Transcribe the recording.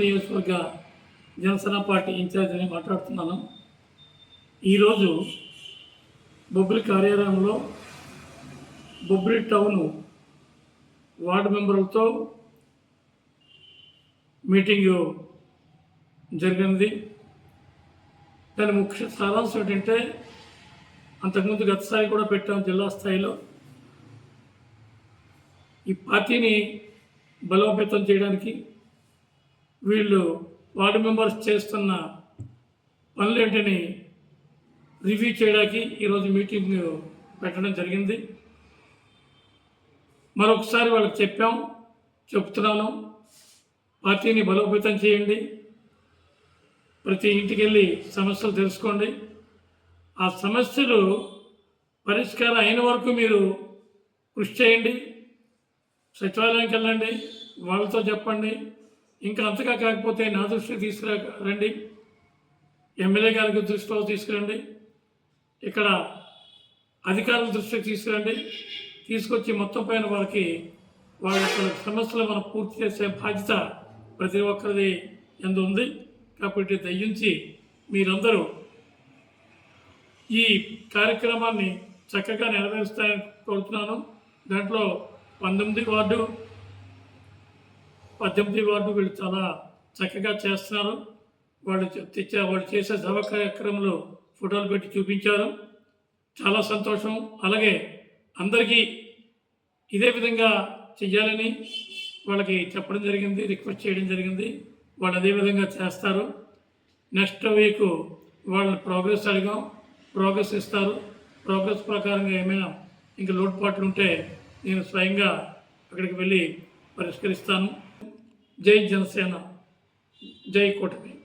నియోజకవర్గ జనసేన పార్టీ ఇన్ఛార్జిని మాట్లాడుతున్నాను. ఈరోజు బొబ్బిలి కార్యాలయంలో బొబ్బిలి టౌన్ వార్డు మెంబర్లతో మీటింగు జరిగినది. దాని ముఖ్య సారాంశం ఏంటంటే అంతకుముందు గతసారి కూడా పెట్టాం జిల్లా స్థాయిలో. ఈ పార్టీని బలోపేతం చేయడానికి వీళ్ళు వార్డు మెంబర్స్ చేస్తున్న పనులేంటిని రివ్యూ చేయడానికి ఈరోజు మీటింగ్ పెట్టడం జరిగింది. మరొకసారి వాళ్ళకి చెప్పాం చెప్తున్నాను. పార్టీని బలోపేతం చేయండి. ప్రతి ఇంటికి వెళ్ళి సమస్యలు తెలుసుకోండి. ఆ సమస్యలు పరిష్కారం అయిన వరకు మీరు కృషి చేయండి. సచివాలయానికి వెళ్ళండి వాళ్ళతో చెప్పండి. ఇంకా అంతగా కాకపోతే నా దృష్టికి తీసుకురా రండి. ఎమ్మెల్యే గారికి దృష్టిలో తీసుకురండి. ఇక్కడ అధికారుల దృష్టికి తీసుకురండి. తీసుకొచ్చి మొత్తం పైన వారికి వాళ్ళ యొక్క సమస్యలు మనం పూర్తి చేసే బాధ్యత ప్రతి ఒక్కరిది ఎందు ఉంది. కాబట్టి దయించి మీరందరూ ఈ కార్యక్రమాన్ని చక్కగా నెరవేరుస్తాయని కోరుతున్నాను. దాంట్లో పంతొమ్మిది వార్డు పద్దెనిమిది వార్డు వీళ్ళు చాలా చక్కగా చేస్తున్నారు. వాళ్ళు తెచ్చే వాళ్ళు చేసే సభ కార్యక్రమంలో ఫోటోలు పెట్టి చూపించారు. చాలా సంతోషం. అలాగే అందరికీ ఇదే విధంగా చెయ్యాలని వాళ్ళకి చెప్పడం జరిగింది రిక్వెస్ట్ చేయడం జరిగింది. వాళ్ళు అదే విధంగా చేస్తారు. నెక్స్ట్ వీక్ వాళ్ళ ప్రోగ్రెస్ అడిగాం. ప్రోగ్రెస్ ఇస్తారు. ప్రోగ్రెస్ ప్రకారంగా ఏమైనా ఇంకా లోటుపాట్లు ఉంటే నేను స్వయంగా అక్కడికి వెళ్ళి పరిష్కరిస్తాను. జై జనసేన. జై కూటమి.